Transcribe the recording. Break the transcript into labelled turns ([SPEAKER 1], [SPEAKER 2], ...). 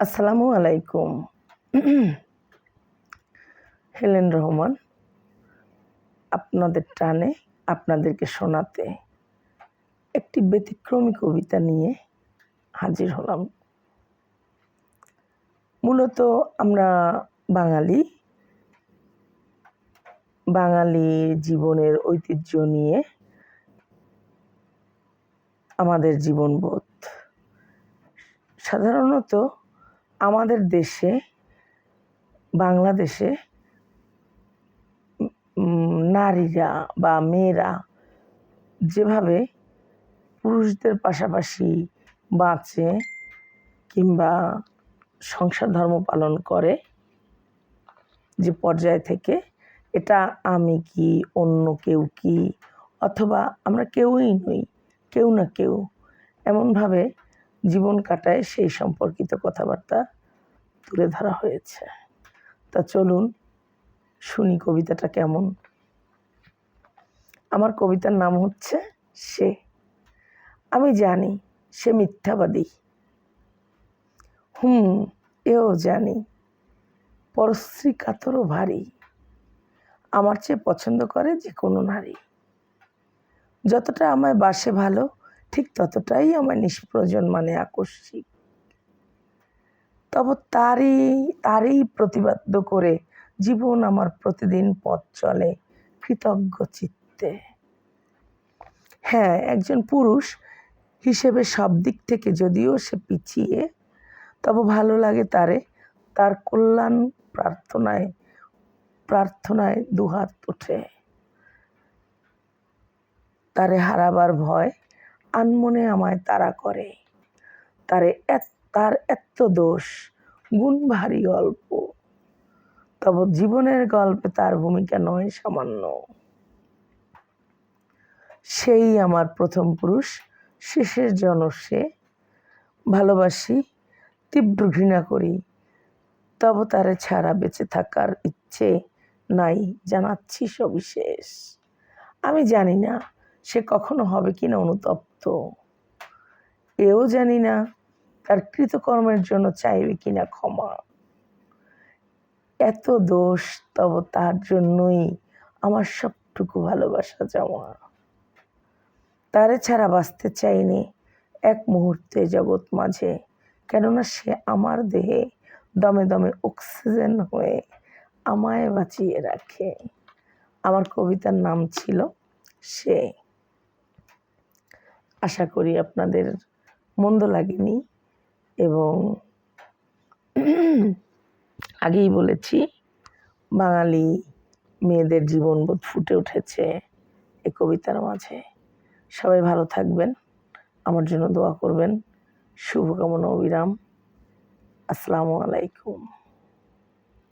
[SPEAKER 1] আসসালামু আলাইকুম। হেলেন রহমান, আপনাদের টানে আপনাদেরকে শোনাতে একটি ব্যতিক্রমী কবিতা নিয়ে হাজির হলাম। মূলত আমরা বাঙালি বাঙালি জীবনের ঐতিহ্য নিয়ে আমাদের জীবনবোধ। সাধারণত আমাদের দেশে, বাংলাদেশে নারীরা বা মেয়েরা যেভাবে পুরুষদের পাশাপাশি বাঁচে কিংবা সংসার ধর্ম পালন করে যে পর্যায় থেকে, এটা আমি কি অন্য কেউ কি? অথবা আমরা কেউই নই, কেউ না কেউ। এমনভাবে জীবন কাটায় সেই সম্পর্কিত কথাবার্তা তুলে ধরা হয়েছে। তা চলুন শুনি কবিতাটা কেমন। আমার কবিতার নাম হচ্ছে সে। আমি জানি সে মিথ্যাবাদী। হুম, এও জানি। পরশ্রী কাতরও ভারী। আমার চেয়ে পছন্দ করে যে কোনো নারী। যতটা আমায় বাসে ভালো ঠিক ততটাই আমার নিষ্প্রয়োজন মানে আকস্মিক। তবে তারই তারই প্রতিবাদ্য করে জীবন আমার প্রতিদিন পথ চলে কৃতজ্ঞ চিত্তে। হ্যাঁ একজন পুরুষ হিসেবে সব দিক থেকে যদিও সে পিছিয়ে, তবে ভালো লাগে তারে। তার কল্যাণ প্রার্থনায় প্রার্থনায় দুহাত ওঠে তারে হারাবার ভয় আনমনে আমায় তারা করে। তারে তার এত দোষ, গুণ ভারী গল্প তবে জীবনের গল্পে তার ভূমিকা নয় সামান্য। সেই আমার প্রথম পুরুষ, শেষের জন সে। ভালোবাসি, তীব্র ঘৃণা করি। তবে তারে ছাড়া বেঁচে থাকার ইচ্ছে নাই, জানাচ্ছি সবিশেষ। আমি জানি না সে কখনো হবে কি না অনুতপ্ত? এও জানি না তার কৃতকর্মের জন্য চাইবে কিনা ক্ষমা। এত দোষ তব তার জন্যই আমার সবটুকু ভালোবাসা জমা। তারে ছাড়া বাঁচতে চাইনি এক মুহূর্তে জগৎ মাঝে, কেননা সে আমার দেহে দমে দমে অক্সিজেন হয়ে আমায় বাঁচিয়ে রাখে। আমার কবিতার নাম ছিল সে। আশা করি আপনাদের মন্দ লাগেনি এবং আগেই বলেছি, বাঙালি মেয়েদের জীবনবোধ ফুটে উঠেছে এ কবিতার মাঝে। সবাই ভালো থাকবেন, আমার জন্য দোয়া করবেন। শুভকামনা, অবিরাম। আসসালামু আলাইকুম।